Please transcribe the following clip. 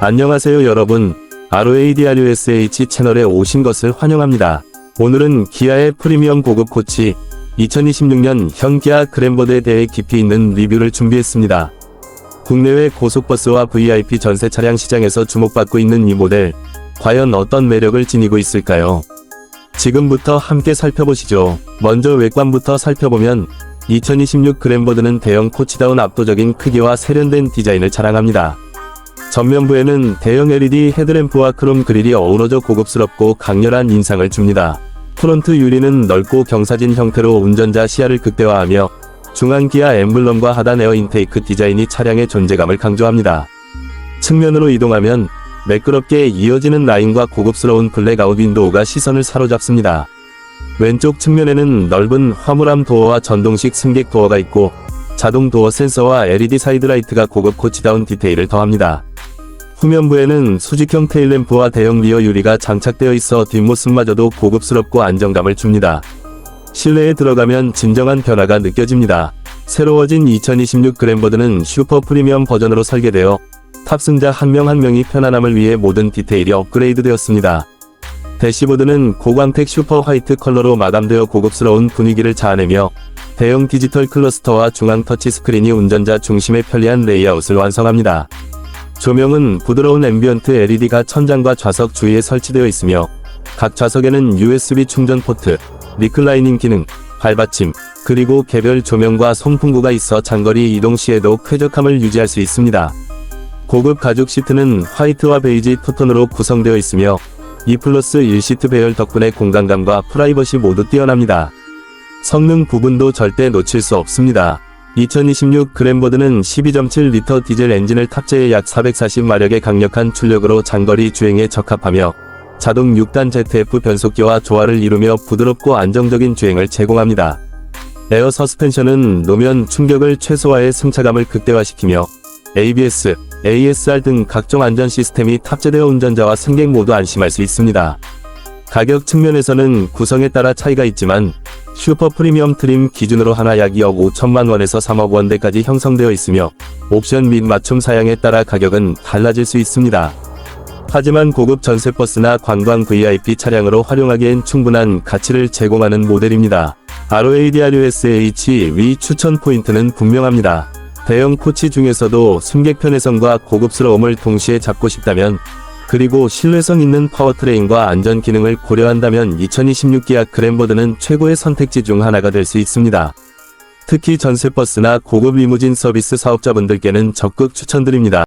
안녕하세요 여러분. ROADRUSH 채널에 오신 것을 환영합니다. 오늘은 기아의 프리미엄 고급 코치 2026년 현 기아 그랜버드에 대해 깊이 있는 리뷰를 준비했습니다. 국내외 고속버스와 VIP 전세 차량 시장에서 주목받고 있는 이 모델, 과연 어떤 매력을 지니고 있을까요? 지금부터 함께 살펴보시죠. 먼저 외관부터 살펴보면 2026 그랜버드는 대형 코치다운 압도적인 크기와 세련된 디자인을 자랑합니다. 전면부에는 대형 LED 헤드램프와 크롬 그릴이 어우러져 고급스럽고 강렬한 인상을 줍니다. 프론트 유리는 넓고 경사진 형태로 운전자 시야를 극대화하며 중앙 기아 엠블럼과 하단 에어 인테이크 디자인이 차량의 존재감을 강조합니다. 측면으로 이동하면 매끄럽게 이어지는 라인과 고급스러운 블랙아웃 윈도우가 시선을 사로잡습니다. 왼쪽 측면에는 넓은 화물암 도어와 전동식 승객 도어가 있고 자동 도어 센서와 LED 사이드라이트가 고급 코치다운 디테일을 더합니다. 후면부에는 수직형 테일램프와 대형 리어 유리가 장착되어 있어 뒷모습마저도 고급스럽고 안정감을 줍니다. 실내에 들어가면 진정한 변화가 느껴집니다. 새로워진 2026 그랜버드는 슈퍼 프리미엄 버전으로 설계되어 탑승자 한 명한 명이 편안함을 위해 모든 디테일이 업그레이드 되었습니다. 대시보드는 고광택 슈퍼 화이트 컬러로 마감되어 고급스러운 분위기를 자아내며 대형 디지털 클러스터와 중앙 터치 스크린이 운전자 중심의 편리한 레이아웃을 완성합니다. 조명은 부드러운 앰비언트 LED가 천장과 좌석 주위에 설치되어 있으며 각 좌석에는 USB 충전 포트, 리클라이닝 기능, 발받침, 그리고 개별 조명과 송풍구가 있어 장거리 이동 시에도 쾌적함을 유지할 수 있습니다. 고급 가죽 시트는 화이트와 베이지 투톤으로 구성되어 있으며 2 플러스 1 시트 배열 덕분에 공간감과 프라이버시 모두 뛰어납니다. 성능 부분도 절대 놓칠 수 없습니다. 2026 그랜버드는 12.7리터 디젤 엔진을 탑재해 약 440마력의 강력한 출력으로 장거리 주행에 적합하며 자동 6단 ZF 변속기와 조화를 이루며 부드럽고 안정적인 주행을 제공합니다. 에어 서스펜션은 노면 충격을 최소화해 승차감을 극대화시키며 ABS, ASR 등 각종 안전 시스템이 탑재되어 운전자와 승객 모두 안심할 수 있습니다. 가격 측면에서는 구성에 따라 차이가 있지만 슈퍼 프리미엄 트림 기준으로 하나 약 2억 5천만 원에서 3억 원대까지 형성되어 있으며 옵션 및 맞춤 사양에 따라 가격은 달라질 수 있습니다. 하지만 고급 전세버스나 관광 VIP 차량으로 활용하기엔 충분한 가치를 제공하는 모델입니다. ROADRUSH 위 추천 포인트는 분명합니다. 대형 코치 중에서도 승객 편의성과 고급스러움을 동시에 잡고 싶다면 그리고 신뢰성 있는 파워트레인과 안전 기능을 고려한다면 2026 기아 그랜버드는 최고의 선택지 중 하나가 될 수 있습니다. 특히 전세버스나 고급 리무진 서비스 사업자분들께는 적극 추천드립니다.